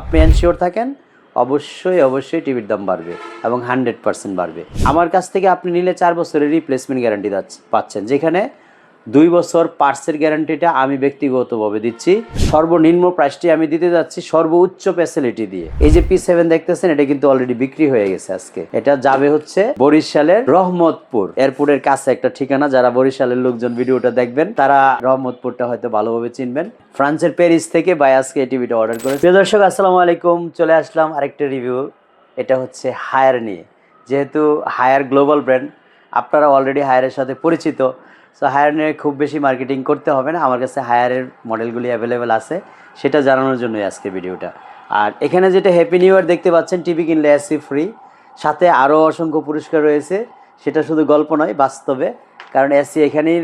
আপনি এনশিওর থাকেন, অবশ্যই অবশ্যই টিভির দাম বাড়বে এবং হান্ড্রেড পার্সেন্ট বাড়বে। আমার কাছ থেকে আপনি নিলে চার বছরের রিপ্লেসমেন্ট গ্যারান্টি পাচ্ছেন। যেখানে দুই বছর পার্সের গ্যারান্টিটা আমি ব্যক্তিগতভাবে দিচ্ছি। সর্বনিম্ন প্রাইসটি আমি দিতে যাচ্ছি সর্বোচ্চ ফ্যাসিলিটি দিয়ে। এই যে পি সেভেন দেখতেছেন, এটা কিন্তু অলরেডি বিক্রি হয়ে গেছে আজকে। এটা যাবে হচ্ছে বরিশালের রহমতপুর এয়ারপোর্টের কাছে একটা ঠিকানা। যারা বরিশালের লোকজন ভিডিওটা দেখবেন, তারা রহমতপুরটা হয়তো ভালোভাবে চিনবেন। ফ্রান্সের প্যারিস থেকে বাই আজকে এই টিভিটা অর্ডার করে প্রিয় দর্শক, আসসালামু আলাইকুম। চলে আসলাম আরেকটা রিভিউ এটা হচ্ছে হায়ার নিয়ে। যেহেতু হায়ার গ্লোবাল ব্র্যান্ড আপনারা অলরেডি হায়ারের সাথে পরিচিত। সো হায়ার খুব বেশি মার্কেটিং করতে হবে না। আমার কাছে হায়ারের মডেলগুলি অ্যাভেলেবেল আছে। সেটা জানানোর জন্যই আজকে ভিডিওটা। আর এখানে যেটা হ্যাপি নিউ ইয়ার দেখতে পাচ্ছেন টিভি কিনলে এসি ফ্রি সাথে আরও অসংখ্য পুরস্কার রয়েছে। সেটা শুধু গল্প নয়, বাস্তবে। কারণ এসি এখানেই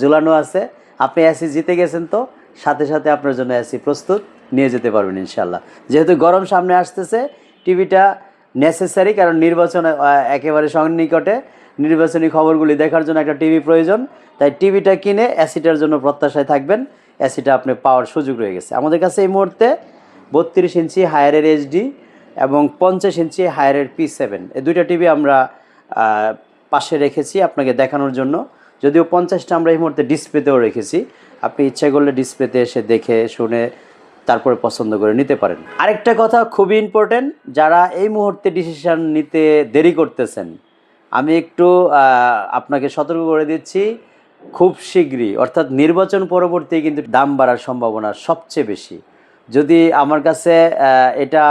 ঝুলানো আছে। আপনি এসি জিতে গেছেন তো, সাথে সাথে আপনার জন্য এসি প্রস্তুত। নিয়ে যেতে পারবেন ইনশাল্লাহ যেহেতু গরম সামনে আসতেছে টিভিটা নেসেসারি কারণ নির্বাচন একেবারে সন্নিকটে। নির্বাচনী খবরগুলি দেখার জন্য একটা টিভি প্রয়োজন, তাই টিভিটা কিনে অ্যাসিটার জন্য প্রত্যাশায় থাকবেন। অ্যাসিটা আপনি পাওয়ার সুযোগ রয়ে গেছে। আমাদের কাছে এই মুহূর্তে বত্রিশ ইঞ্চি হায়ারের এইচডি এবং পঞ্চাশ ইঞ্চি হায়ারের পি সেভেন এই দুইটা টিভি আমরা পাশে রেখেছি আপনাকে দেখানোর জন্য। যদিও পঞ্চাশটা আমরা এই মুহূর্তে ডিসপ্লেতেও রেখেছি। আপনি ইচ্ছা করলে ডিসপ্লেতে এসে দেখে, শুনে তারপরে পছন্দ করে নিতে পারেন। আরেকটা কথা খুবই ইম্পর্টেন্ট যারা এই মুহূর্তে ডিসিশান নিতে দেরি করতেছেন আমি একটু আপনাকে সতর্ক করে দিচ্ছি, খুব শীঘ্রই, অর্থাৎ নির্বাচন পরবর্তী কিন্তু দাম বাড়ার সম্ভাবনা সবচেয়ে বেশি। যদি আমার কাছে এটা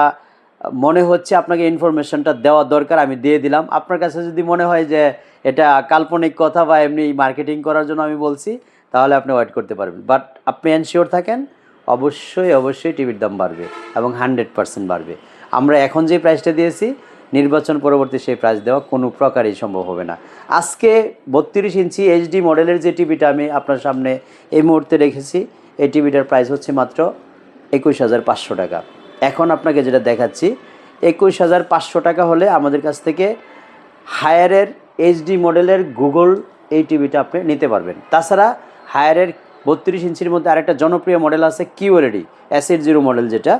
মনে হচ্ছে আপনাকে ইনফরমেশনটা দেওয়া দরকার, আমি দিয়ে দিলাম। আপনার কাছে যদি মনে হয় যে এটা কাল্পনিক কথা বা এমনি মার্কেটিং করার জন্য আমি বলছি, তাহলে আপনি ওয়েট করতে পারবেন। বাট আপনি এনশিওর থাকেন, অবশ্যই অবশ্যই টিভির দাম বাড়বে এবং হান্ড্রেড পার্সেন্ট বাড়বে। আমরা এখন যে প্রাইসটা দিয়েছি নির্বাচন পরবর্তী সেই প্রাইস দেওয়া কোনো প্রকারই সম্ভব হবে না। আজকে বত্রিশ ইঞ্চি এইচডি মডেলের যে টিভিটা আমি আপনার সামনে এই মুহূর্তে রেখেছি, এই টিভিটার প্রাইস হচ্ছে মাত্র একুশ হাজার পাঁচশো টাকা। এখন আপনাকে যেটা দেখাচ্ছি, একুশ হাজার পাঁচশো টাকা হলে আমাদের কাছ থেকে হায়ারের এইচডি মডেলের গুগল এই টিভিটা আপনি নিতে পারবেন। তাছাড়া হায়ারের বত্রিশ ইঞ্চির মধ্যে আরেকটা জনপ্রিয় মডেল আছে কিউএলডি অ্যাসিড জিরো মডেল যেটা,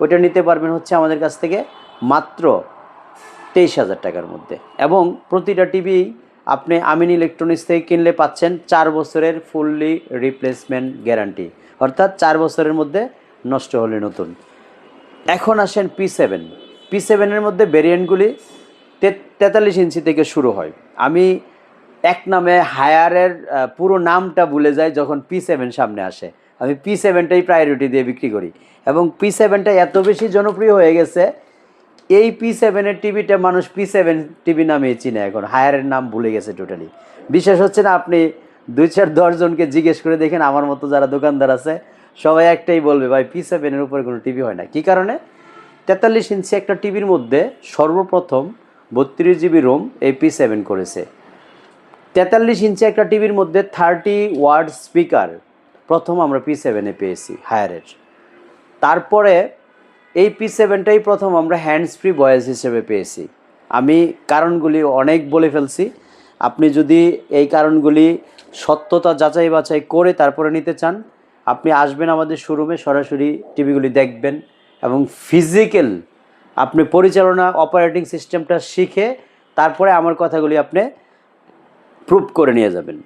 ওইটা নিতে পারবেন হচ্ছে আমাদের কাছ থেকে মাত্র তেইশ হাজার টাকার মধ্যে। এবং প্রতিটা টিভি আপনি আমিন ইলেকট্রনিক্স থেকে কিনলে পাচ্ছেন চার বছরের ফুললি রিপ্লেসমেন্ট গ্যারান্টি অর্থাৎ চার বছরের মধ্যে নষ্ট হলে নতুন। এখন আসেন পি সেভেন পি সেভেনের মধ্যে ভেরিয়েন্টগুলি তেতাল্লিশ ইঞ্চি থেকে শুরু হয়। আমি এক নামে হায়ারের পুরো নামটা ভুলে যাই যখন পি সেভেন সামনে আসে। আমি পি সেভেনটাই প্রায়োরিটি দিয়ে বিক্রি করি। এবং পি সেভেনটা এত বেশি জনপ্রিয় হয়ে গেছে এই পি সেভেনের টিভিটা মানুষ পি সেভেন টিভি নামেই চিনে এখন। হায়ারের নাম ভুলে গেছে টোটালি বিশেষ হচ্ছে না, আপনি দুই চার দশজনকে জিজ্ঞেস করে দেখেন, আমার মতো যারা দোকানদার আছে, সবাই একটাই বলবে, ভাই পি সেভেনের উপরে কোনো টিভি হয় না। কী কারণে? তেতাল্লিশ ইঞ্চি একটা টিভির মধ্যে সর্বপ্রথম বত্রিশ জিবি রোম এই পি সেভেন করেছে। তেতাল্লিশ ইঞ্চি একটা টিভির মধ্যে থার্টি ওয়ার্ড স্পিকার প্রথম আমরা পি সেভেনে পেয়েছি, হায়ারের। তারপরে এই পি সেভেনটাই প্রথম আমরা হ্যান্ডস ফ্রি ভয়েস হিসেবে পেয়েছি। আমি কারণগুলি অনেক বলে ফেলছি। আপনি যদি এই কারণগুলি সত্যতা যাচাই বাছাই করে তারপরে নিতে চান, আপনি আসবেন আমাদের শোরুমে সরাসরি টিভিগুলি দেখবেন এবং ফিজিক্যাল আপনি পরিচালনা অপারেটিং সিস্টেমটা শিখে তারপরে আমার কথাগুলি আপনি প্রুভ করে নিয়ে যাবেন।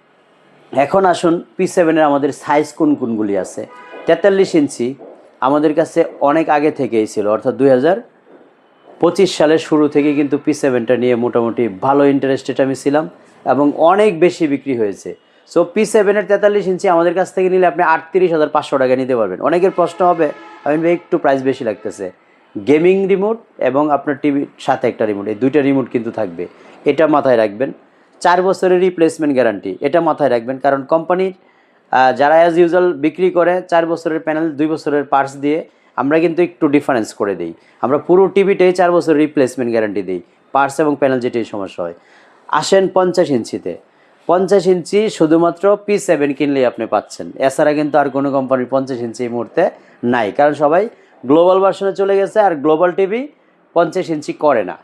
এখন আসুন পি সেভেনের আমাদের সাইজ কোন কোনগুলি আছে? তেতাল্লিশ ইঞ্চি আমাদের কাছে অনেক আগে থেকেই ছিল, অর্থাৎ দুই হাজার পঁচিশ সালের শুরু থেকে কিন্তু পি সেভেনটা নিয়ে মোটামুটি ভালো ইন্টারেস্টেড আমি ছিলাম এবং অনেক বেশি বিক্রি হয়েছে। সো পি সেভেনের তেতাল্লিশ ইঞ্চি আমাদের কাছ থেকে নিলে আপনি আটত্রিশ হাজার পাঁচশো টাকা নিতে পারবেন। অনেকের প্রশ্ন হবে, আমি একটু প্রাইস বেশি লাগতেছে। গেমিং রিমোট এবং আপনার টিভির সাথে একটা রিমোট এই দুইটা রিমোট কিন্তু থাকবে। এটা মাথায় রাখবেন। চার বছরের রিপ্লেসমেন্ট গ্যারান্টি এটা মাথায় রাখবেন। কারণ কোম্পানির যারা অ্যাজ ইউজুয়াল বিক্রি করে, চার বছরের প্যানেল দুই বছরের পার্টস দিয়ে, আমরা কিন্তু একটু ডিফারেন্স করে দিই। আমরা পুরো টিভিটাই চার বছরের রিপ্লেসমেন্ট গ্যারান্টি দিই পার্টস এবং প্যানেল যেটাই সমস্যা হয়। আসেন পঞ্চাশ ইঞ্চিতে। পঞ্চাশ ইঞ্চি শুধুমাত্র পি সেভেন কিনলেই আপনি পাচ্ছেন। এছাড়া কিন্তু আর কোনো কোম্পানির পঞ্চাশ ইঞ্চি এই মুহূর্তে নাই। কারণ সবাই গ্লোবাল ভার্সনে চলে গেছে আর গ্লোবাল টিভি পঞ্চাশ ইঞ্চি করে না।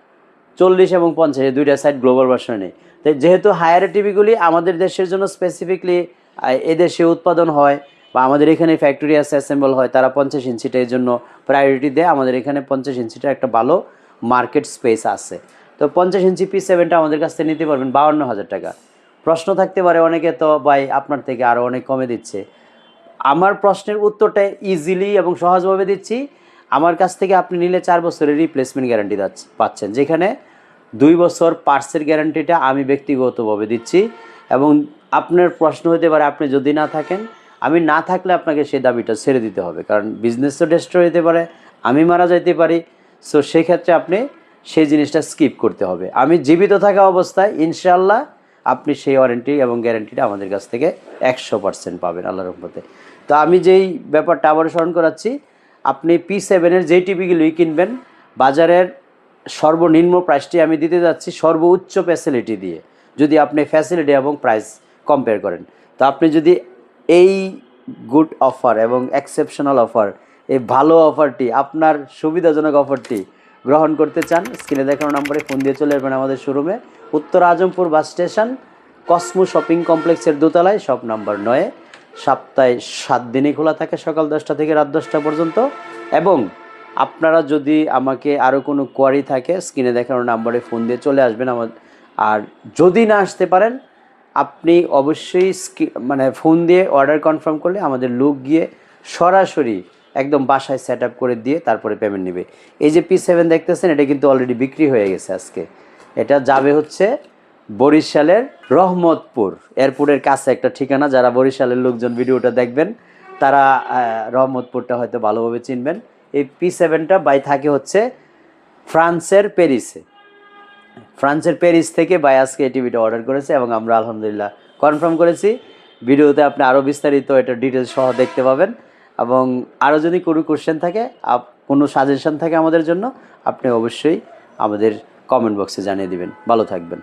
চল্লিশ এবং পঞ্চাশ দুইটা সাইড গ্লোবাল ভার্সনে নেই। যেহেতু হায়ার টিভিগুলি আমাদের দেশের জন্য স্পেসিফিকলি এদেশে উৎপাদন হয় বা আমাদের এখানে ফ্যাক্টরি আছে অ্যাসেম্বল হয়, তারা পঞ্চাশ ইঞ্চিটা এই জন্য প্রায়োরিটি দেয়। আমাদের এখানে পঞ্চাশ ইঞ্চিটা একটা ভালো মার্কেট স্পেস আছে। তো পঞ্চাশ ইঞ্চি পি সেভেনটা আমাদের কাছ থেকে নিতে পারবেন, বাউন্ন হাজার টাকা। প্রশ্ন থাকতে পারে অনেকে তো, ভাই আপনার থেকে আরও অনেক কমে দিচ্ছে। আমার প্রশ্নের উত্তরটা ইজিলি এবং সহজভাবে দিচ্ছি। আমার কাছ থেকে আপনি নিলে চার বছরের রিপ্লেসমেন্ট গ্যারান্টি পাচ্ছেন। যেখানে দুই বছর পার্সের গ্যারান্টিটা আমি ব্যক্তিগতভাবে দিচ্ছি। এবং আপনার প্রশ্ন হতে পারে, আপনি যদি না থাকেন, আমি না থাকলে আপনাকে সেই দাবিটা ছেড়ে দিতে হবে। কারণ বিজনেস তো ডেস্ট্রয় হতে পারে, আমি মারা যাইতে পারি সো সেক্ষেত্রে আপনি সেই জিনিসটা স্কিপ করতে হবে। আমি জীবিত থাকা অবস্থায় ইনশাল্লাহ আপনি সেই ওয়ারেন্টি এবং গ্যারেন্টিটা আমাদের কাছ থেকে একশো পার্সেন্ট পাবেন আল্লাহর রহমতে। তো আমি যেই ব্যাপারটা আবার স্মরণ করাচ্ছি, আপনি পি সেভেনের যেই টিভিগুলোই কিনবেন, বাজারের সর্বনিম্ন প্রাইসটি আমি দিতে যাচ্ছি সর্বোচ্চ ফ্যাসিলিটি দিয়ে। যদি আপনি ফ্যাসিলিটি এবং প্রাইস কম্পেয়ার করেন। তো আপনি যদি এই গুড অফার এবং এক্সেপশনাল অফার এই ভালো অফারটি আপনার সুবিধাজনক অফারটি গ্রহণ করতে চান স্ক্রিনে দেখানো নম্বরে ফোন দিয়ে চলে আসবেন আমাদের শোরুমে উত্তর Azampur bus station, Cosmo shopping কমপ্লেক্সের দোতলায় শপ নাম্বার নয়ে, সপ্তাহে সাত দিনই খোলা থাকে সকাল দশটা থেকে রাত দশটা পর্যন্ত। এবং আপনারা যদি আমাকে আরও কোনো কোয়ারি থাকে স্ক্রিনে দেখানো নাম্বারে ফোন দিয়ে চলে আসবেন আমার আর যদি না আসতে পারেন, আপনি অবশ্যই মানে ফোন দিয়ে অর্ডার কনফার্ম করলে আমাদের লোক গিয়ে সরাসরি একদম বাসায় সেট আপ করে দিয়ে তারপরে পেমেন্ট নেবে। এই যে পি সেভেন দেখতেছেন, এটা কিন্তু অলরেডি বিক্রি হয়ে গেছে আজকে। এটা যাবে হচ্ছে বরিশালের রহমতপুর এয়ারপোর্টের কাছে একটা ঠিকানা। যারা বরিশালের লোকজন ভিডিওটা দেখবেন, তারা রহমতপুরটা হয়তো ভালোভাবে চিনবেন। এই পি সেভেনটা বাই থাকে হচ্ছে ফ্রান্সের প্যারিসে। ফ্রান্সের প্যারিস থেকে বাই আজকে এই টিভিটা অর্ডার করেছে এবং আমরা আলহামদুলিল্লাহ কনফার্ম করেছি। ভিডিওতে আপনি আরও বিস্তারিত এটা ডিটেলস সহ দেখতে পাবেন। এবং আরও যদি কোনো কোশ্চেন থাকে, আপ কোনো সাজেশন থাকে আমাদের জন্য, আপনি অবশ্যই আমাদের কমেন্ট বক্সে জানিয়ে দিবেন। ভালো থাকবেন।